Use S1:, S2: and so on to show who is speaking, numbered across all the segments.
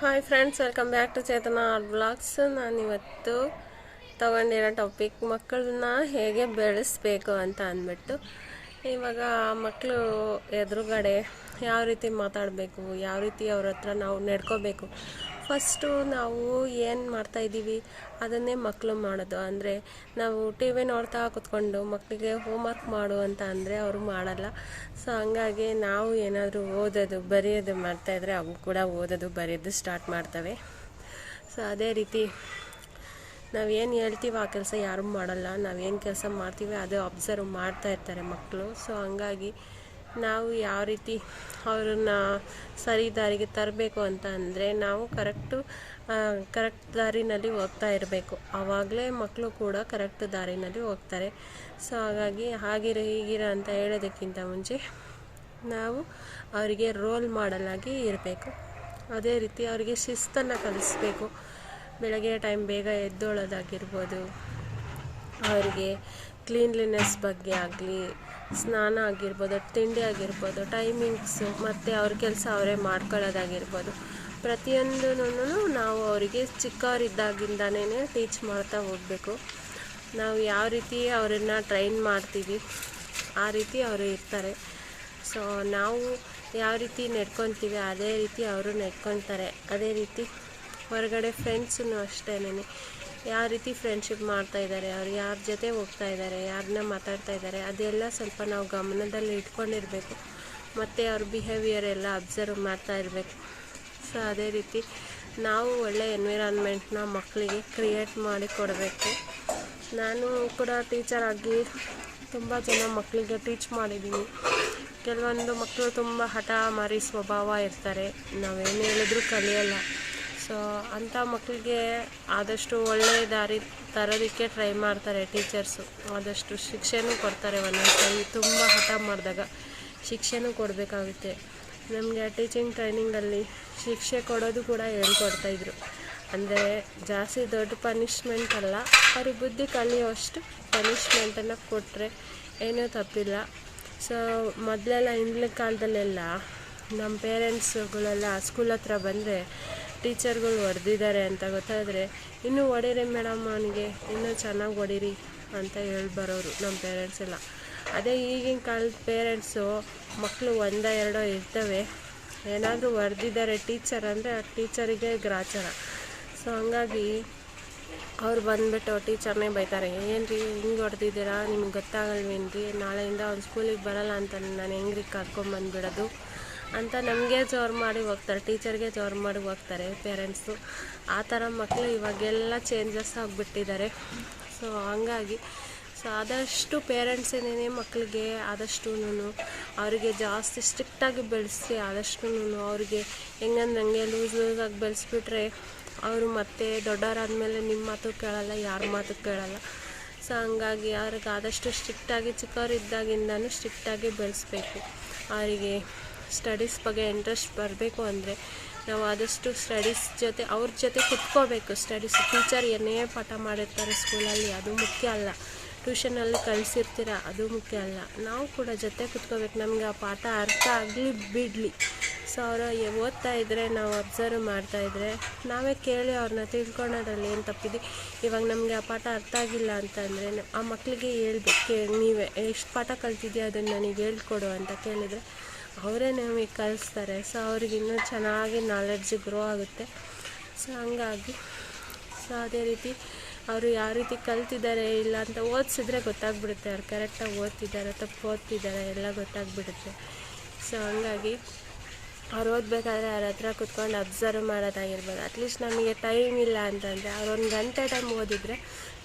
S1: Hi friends welcome back to Chetana R blogs ನಾನಿವತ್ತು ತಗೊಂಡಿರೋ topic ಮಕ್ಕಳನ್ನ ಹೇಗೆ ಬೆಳೆಸ್ಬೇಕು ಅಂತ ಅಂದ್ಬಿಟ್ಟು. ಇವಾಗ ಮಕ್ಕಳು ಎದುರುಗಡೆ ಯಾವ ರೀತಿ ಮಾತಾಡಬೇಕು, ಯಾವ ರೀತಿ ಅವ್ರ ಹತ್ರ ನಾವು ನಡ್ಕೋಬೇಕು ಫಸ್ಟು ನಾವು ಏನು ಮಾಡ್ತಾ ಇದ್ದೀವಿ, ಅದನ್ನೇ ಮಕ್ಕಳು ಮಾಡೋದು. ಅಂದರೆ ನಾವು ಟಿ ವಿ ನೋಡ್ತಾ ಕುತ್ಕೊಂಡು ಮಕ್ಕಳಿಗೆ ಹೋಮ್ವರ್ಕ್ ಮಾಡು ಅಂತ ಅಂದರೆ ಅವರು ಮಾಡಲ್ಲ. ಸೊ ಹಂಗಾಗಿ ನಾವು ಏನಾದರೂ ಓದೋದು, ಬರೆಯೋದು ಮಾಡ್ತಾಯಿದ್ರೆ ಅವು ಕೂಡ ಓದೋದು, ಬರೆಯೋದು ಸ್ಟಾರ್ಟ್ ಮಾಡ್ತವೆ. ಸೊ ಅದೇ ರೀತಿ ನಾವೇನು ಹೇಳ್ತೀವಿ ಆ ಕೆಲಸ ಯಾರೂ ಮಾಡಲ್ಲ. ನಾವೇನು ಕೆಲಸ ಮಾಡ್ತೀವಿ ಅದು ಅಬ್ಸರ್ವ್ ಮಾಡ್ತಾ ಇರ್ತಾರೆ ಮಕ್ಕಳು ಸೊ ಹಂಗಾಗಿ ನಾವು ಯಾವ ರೀತಿ ಅವ್ರನ್ನ ಸರಿ ದಾರಿಗೆ ತರಬೇಕು ಅಂತ ಅಂದರೆ ನಾವು ಕರೆಕ್ಟು ಕರೆಕ್ಟ್ ದಾರಿನಲ್ಲಿ ಹೋಗ್ತಾ ಇರಬೇಕು. ಆವಾಗಲೇ ಮಕ್ಕಳು ಕೂಡ ಕರೆಕ್ಟ್ ದಾರಿನಲ್ಲಿ ಹೋಗ್ತಾರೆ. ಸೊ ಹಾಗಾಗಿ ಹಾಗಿರೋ ಹೀಗಿರೋ ಅಂತ ಹೇಳೋದಕ್ಕಿಂತ ಮುಂಚೆ ನಾವು ಅವರಿಗೆ ರೋಲ್ ಮಾಡಲಾಗಿ ಇರಬೇಕು. ಅದೇ ರೀತಿ ಅವರಿಗೆ ಶಿಸ್ತನ್ನು ಕಲಿಸ್ಬೇಕು. ಬೆಳಗ್ಗೆ ಟೈಮ್ ಬೇಗ ಎದ್ದೋಳೋದಾಗಿರ್ಬೋದು, ಅವರಿಗೆ ಕ್ಲೀನ್ಲಿನೆಸ್ ಬಗ್ಗೆ ಆಗಲಿ ಸ್ನಾನ ಆಗಿರ್ಬೋದು, ತಿಂಡಿ ಆಗಿರ್ಬೋದು ಟೈಮಿಂಗ್ಸು ಮತ್ತು ಅವ್ರ ಕೆಲಸ ಅವರೇ ಮಾಡ್ಕೊಳ್ಳೋದಾಗಿರ್ಬೋದು. ಪ್ರತಿಯೊಂದೂ ನಾವು ಅವರಿಗೆ ಚಿಕ್ಕವರಿದ್ದಾಗಿಂದನೇ ಟೀಚ್ ಮಾಡ್ತಾ ಹೋಗಬೇಕು. ನಾವು ಯಾವ ರೀತಿ ಅವರನ್ನು ಟ್ರೈನ್ ಮಾಡ್ತೀವಿ, ಆ ರೀತಿ ಅವರು ಇರ್ತಾರೆ. ಸೊ ನಾವು ಯಾವ ರೀತಿ ನೆಡ್ಕೊತೀವಿ ಅದೇ ರೀತಿ ಅವರು ನೆಡ್ಕೊತಾರೆ ಅದೇ ರೀತಿ ಹೊರಗಡೆ ಫ್ರೆಂಡ್ಸೂ ಅಷ್ಟೇನೆ ಯಾವ ರೀತಿ ಫ್ರೆಂಡ್ಶಿಪ್ ಮಾಡ್ತಾ ಇದ್ದಾರೆ ಅವ್ರು ಯಾರ ಜೊತೆ ಹೋಗ್ತಾ ಇದ್ದಾರೆ ಯಾರನ್ನ ಮಾತಾಡ್ತಾ ಇದ್ದಾರೆ ಅದೆಲ್ಲ ಸ್ವಲ್ಪ ನಾವು ಗಮನದಲ್ಲಿ ಇಟ್ಕೊಂಡಿರಬೇಕು. ಮತ್ತು ಅವ್ರ ಬಿಹೇವಿಯರ್ ಎಲ್ಲ ಅಬ್ಸರ್ವ್ ಮಾಡ್ತಾ ಇರಬೇಕು. ಸೊ ಅದೇ ರೀತಿ ನಾವು ಒಳ್ಳೆ ಎನ್ವಿರಾನ್ಮೆಂಟ್ನ ಮಕ್ಕಳಿಗೆ ಕ್ರಿಯೇಟ್ ಮಾಡಿ ಕೊಡಬೇಕು. ನಾನು ಕೂಡ ಟೀಚರ್ ಆಗಿ ತುಂಬ ಜನ ಮಕ್ಕಳಿಗೆ ಟೀಚ್ ಮಾಡಿದ್ದೀನಿ ಕೆಲವೊಂದು ಮಕ್ಕಳು ತುಂಬ ಹಠ ಮಾರಿ ಸ್ವಭಾವ ಇರ್ತಾರೆ. ನಾವೇನು ಹೇಳಿದ್ರು ಕಲಿಯಲ್ಲ. ಸೊ ಅಂಥ ಮಕ್ಕಳಿಗೆ ಆದಷ್ಟು ಒಳ್ಳೆಯ ದಾರಿ ತರೋದಕ್ಕೆ ಟ್ರೈ ಮಾಡ್ತಾರೆ ಟೀಚರ್ಸು ಆದಷ್ಟು ಶಿಕ್ಷೆನೂ ಕೊಡ್ತಾರೆ ಒಂದೊಂದು ಸರಿ. ತುಂಬ ಹಠ ಮಾಡಿದಾಗ ಶಿಕ್ಷೆನೂ ಕೊಡಬೇಕಾಗುತ್ತೆ. ನಮಗೆ ಟೀಚಿಂಗ್ ಟ್ರೈನಿಂಗಲ್ಲಿ ಶಿಕ್ಷೆ ಕೊಡೋದು ಕೂಡ ಹೇಳ್ಕೊಡ್ತಾಯಿದ್ರು ಅಂದರೆ ಜಾಸ್ತಿ ದೊಡ್ಡ ಪನಿಷ್ಮೆಂಟ್ ಅಲ್ಲ ಅವ್ರ ಬುದ್ಧಿ ಕಲಿಯುವಷ್ಟು ಪನಿಷ್ಮೆಂಟನ್ನು ಕೊಟ್ಟರೆ ಏನೂ ತಪ್ಪಿಲ್ಲ. ಸೊ ಮೊದಲೆಲ್ಲ ಹಿಂದಿನ ಕಾಲದಲ್ಲೆಲ್ಲ ನಮ್ಮ ಪೇರೆಂಟ್ಸುಗಳೆಲ್ಲ ಸ್ಕೂಲ್ ಹತ್ರ ಬಂದರೆ ಟೀಚರ್ಗಳು ಹೊಡೆದಿದ್ದಾರೆ ಅಂತ ಗೊತ್ತಾದರೆ, ಇನ್ನೂ ಹೊಡೀರಿ ಮೇಡಮ್ ಅವನಿಗೆ, ಇನ್ನೂ ಚೆನ್ನಾಗಿ ಹೊಡೀರಿ ಅಂತ ಹೇಳಿ ಬರೋರು ನಮ್ಮ ಪೇರೆಂಟ್ಸ್ ಎಲ್ಲ. ಅದೇ ಈಗಿನ ಕಾಲದ ಪೇರೆಂಟ್ಸು ಮಕ್ಕಳು ಒಂದ ಎರಡೋ ಇರ್ತವೆ. ಏನಾದರೂ ಹೊಡೆದಿದ್ದಾರೆ ಟೀಚರ್ ಅಂದರೆ ಆ ಟೀಚರಿಗೆ ಗ್ರಾಚಾರ. ಸೊ ಹಂಗಾಗಿ ಅವ್ರು ಬಂದುಬಿಟ್ಟು ಟೀಚರ್ನೇ ಬೈತಾರೆ ಏನು ರೀ ಹಿಂಗೆ ಹೊಡೆದಿದ್ದೀರಾ? ನಿಮ್ಗೆ ಗೊತ್ತಾಗಲ್ವೇನು ರೀ ನಾಳೆಯಿಂದ ಅವ್ನು ಸ್ಕೂಲಿಗೆ ಬರಲ್ಲ ಅಂತ ನಾನು ಹೆಂಗ್ರಿ ಕರ್ಕೊಂಬಂದ್ಬಿಡೋದು? ಅಂತ ನಮಗೆ ಜೋರು ಮಾಡಿ ಹೋಗ್ತಾರೆ, ಟೀಚರ್ಗೆ ಜೋರು ಮಾಡಿ ಹೋಗ್ತಾರೆ ಪೇರೆಂಟ್ಸು ಆ ಥರ ಮಕ್ಕಳು ಇವಾಗೆಲ್ಲ ಚೇಂಜಸ್ ಆಗಿಬಿಟ್ಟಿದ್ದಾರೆ. ಸೊ ಹಂಗಾಗಿ ಸೊ ಆದಷ್ಟು ಪೇರೆಂಟ್ಸೇನೇ ಮಕ್ಕಳಿಗೆ ಆದಷ್ಟು ಅವರಿಗೆ ಜಾಸ್ತಿ ಸ್ಟ್ರಿಕ್ಟಾಗಿ ಬೆಳೆಸಿ ಆದಷ್ಟು ಅವರಿಗೆ ಹೆಂಗಂದ್ರೆ ಹಂಗೆ ಲೂಸ್ ಲೂಸಾಗಿ ಬೆಳೆಸ್ಬಿಟ್ರೆ ಅವರು ಮತ್ತೆ ದೊಡ್ಡವರಾದ್ಮೇಲೆ ನಿಮ್ಮ ಮಾತು ಕೇಳಲ್ಲ, ಯಾರ ಮಾತು ಕೇಳಲ್ಲ. ಸೊ ಹಂಗಾಗಿ ಅವ್ರಿಗೆ ಆದಷ್ಟು ಸ್ಟ್ರಿಕ್ಟಾಗಿ ಚಿಕ್ಕವರಿದ್ದಾಗಿಂದನೂ ಸ್ಟ್ರಿಕ್ಟಾಗಿ ಬೆಳೆಸ್ಬೇಕು. ಅವರಿಗೆ ಸ್ಟಡೀಸ್ ಬಗ್ಗೆ ಇಂಟ್ರೆಸ್ಟ್ ಬರಬೇಕು ಅಂದರೆ ನಾವು ಆದಷ್ಟು ಸ್ಟಡೀಸ್ ಜೊತೆ, ಅವ್ರ ಜೊತೆ ಕುತ್ಕೋಬೇಕು. ಸ್ಟಡೀಸ್ ಟೀಚರ್ ಏನೇ ಪಾಠ ಮಾಡಿರ್ತಾರೆ ಸ್ಕೂಲಲ್ಲಿ ಅದು ಮುಖ್ಯ ಅಲ್ಲ. ಟ್ಯೂಷನಲ್ಲಿ ಕಲಿಸಿರ್ತೀರ ಅದು ಮುಖ್ಯ ಅಲ್ಲ. ನಾವು ಕೂಡ ಜೊತೆ ಕುತ್ಕೋಬೇಕು. ನಮ್ಗೆ ಆ ಪಾಠ ಅರ್ಥ ಆಗಲಿ ಬಿಡಲಿ. ಸೊ ಅವರು ಓದ್ತಾ ಇದ್ದರೆ ನಾವು ಅಬ್ಸರ್ವ್ ಮಾಡ್ತಾಯಿದ್ರೆ ನಾವೇ ಕೇಳಿ ಅವ್ರನ್ನ ತಿಳ್ಕೊಳೋದ್ರಲ್ಲಿ ಏನು ತಪ್ಪಿದೆ. ಇವಾಗ ನಮಗೆ ಆ ಪಾಠ ಅರ್ಥ ಆಗಿಲ್ಲ ಅಂತಂದರೆ, ಆ ಮಕ್ಕಳಿಗೆ ಹೇಳ್ಬೇಕು. ನೀವೇ, ಎಷ್ಟು ಪಾಠ ಕಲ್ತಿದ್ಯಾ? ಅದನ್ನು ನನಗೆ ಹೇಳ್ಕೊಡು ಅಂತ ಕೇಳಿದರೆ ಅವರೇ ನಮಗೆ ಕಲಿಸ್ತಾರೆ. ಸೊ ಅವ್ರಿಗೆ ಇನ್ನೂ ಚೆನ್ನಾಗಿ ನಾಲೆಡ್ಜ್ ಗ್ರೋ ಆಗುತ್ತೆ. ಸೊ ಹಂಗಾಗಿ ಸೊ ಅದೇ ರೀತಿ ಅವರು ಯಾವ ರೀತಿ ಕಲ್ತಿದ್ದಾರೆ ಇಲ್ಲ ಅಂತ ಓದಿಸಿದ್ರೆ ಗೊತ್ತಾಗ್ಬಿಡುತ್ತೆ. ಅವ್ರು ಕರೆಕ್ಟಾಗಿ ಓದ್ತಿದ್ದಾರೆ ತಪ್ಪು ಓದ್ತಿದ್ದಾರೆ ಎಲ್ಲ ಗೊತ್ತಾಗ್ಬಿಡುತ್ತೆ. ಸೊ ಹಂಗಾಗಿ ಅವ್ರು ಓದಬೇಕಾದ್ರೆ ಅವ್ರ ಹತ್ರ ಕುತ್ಕೊಂಡು ಅಬ್ಸರ್ವ್ ಮಾಡೋದಾಗಿರ್ಬೋದು. ಅಟ್ಲೀಸ್ಟ್ ನಮಗೆ ಟೈಮ್ ಇಲ್ಲ ಅಂತಂದರೆ ಅವ್ರು ಒಂದು ಗಂಟೆ ಟೈಮ್ ಓದಿದರೆ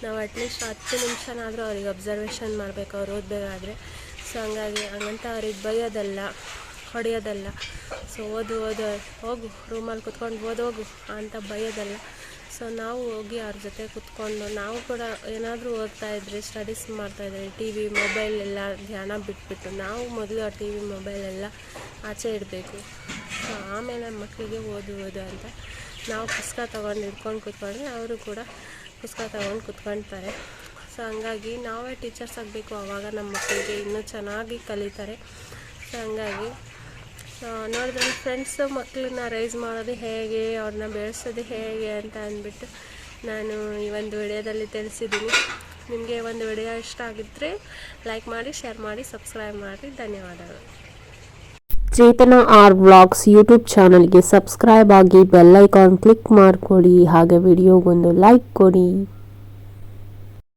S1: ನಾವು ಅಟ್ಲೀಸ್ಟ್ ಹತ್ತು ನಿಮಿಷನಾದರೂ ಅವ್ರಿಗೆ ಅಬ್ಸರ್ವೇಷನ್ ಮಾಡಬೇಕು. ಅವ್ರು ಓದಬೇಕಾದ್ರೆ. ಸೊ ಹಂಗಾಗಿ ಹಂಗಂತ ಅವ್ರಿಗೆ ಬೈಯೋದಲ್ಲ. ಹೊಡೆಯೋದಲ್ಲ. ಸೊ ಓದು ಓದು, ಹೋಗು ರೂಮಲ್ಲಿ ಕುತ್ಕೊಂಡು ಓದೋಗು ಅಂತ ಬೈಯೋದಲ್ಲ. ಸೊ ನಾವು ಹೋಗಿ ಅವ್ರ ಜೊತೆ ಕುತ್ಕೊಂಡು ನಾವು ಕೂಡ ಏನಾದರೂ ಓದ್ತಾ ಇದ್ದರೆ ಸ್ಟಡೀಸ್ ಮಾಡ್ತಾಯಿದ್ರೆ ಟಿ ವಿ ಮೊಬೈಲ್ ಎಲ್ಲ ಧ್ಯಾನ ಬಿಟ್ಬಿಟ್ಟು ನಾವು ಮೊದಲು ಆ ಟಿ ವಿ ಮೊಬೈಲೆಲ್ಲ ಆಚೆ ಇಡಬೇಕು. ಸೊ ಆಮೇಲೆ ಮಕ್ಕಳಿಗೆ ಓದು ಓದು ಅಂತ ನಾವು ಪುಸ್ತಕ ತೊಗೊಂಡು ಹಿಡ್ಕೊಂಡು ಕೂತ್ಕೊಂಡ್ರೆ ಅವರು ಕೂಡ ಪುಸ್ತಕ ತೊಗೊಂಡು ಕುತ್ಕೊಳ್ತಾರೆ ಸೊ ಹಂಗಾಗಿ ನಾವೇ ಟೀಚರ್ಸ್ ಆಗಬೇಕು ಆವಾಗ ನಮ್ಮ ಮಕ್ಕಳಿಗೆ ಇನ್ನೂ ಚೆನ್ನಾಗಿ ಕಲಿತಾರೆ. ಸೊ ಹಂಗಾಗಿ ನೋಡಿದ್ರೆ ಫ್ರೆಂಡ್ಸ್ ಮಕ್ಕಳನ್ನ ರೈಸ್ ಮಾಡೋದು ಹೇಗೆ, ಅವ್ರನ್ನ ಬೆಳೆಸೋದು ಹೇಗೆ ಅಂತ ಅಂದ್ಬಿಟ್ಟು ನಾನು ಈ ಒಂದು ವಿಡಿಯೋದಲ್ಲಿ ತಿಳಿಸಿದ್ದೀನಿ. ನಿಮಗೆ ಒಂದು ವಿಡಿಯೋ ಇಷ್ಟ ಆಗಿದ್ದರೆ ಲೈಕ್ ಮಾಡಿ ಶೇರ್ ಮಾಡಿ ಸಬ್ಸ್ಕ್ರೈಬ್ ಮಾಡಿ. ಧನ್ಯವಾದಗಳು.
S2: ಚೇತನ ಆರ್ ವ್ಲಾಗ್ಸ್ ಯೂಟ್ಯೂಬ್ ಚಾನಲ್ಗೆ ಸಬ್ಸ್ಕ್ರೈಬ್ ಆಗಿ ಬೆಲ್ಲೈಕಾನ್ ಕ್ಲಿಕ್ ಮಾಡಿಕೊಡಿ. ಹಾಗೆ ವಿಡಿಯೋಗೊಂದು ಲೈಕ್ ಕೊಡಿ.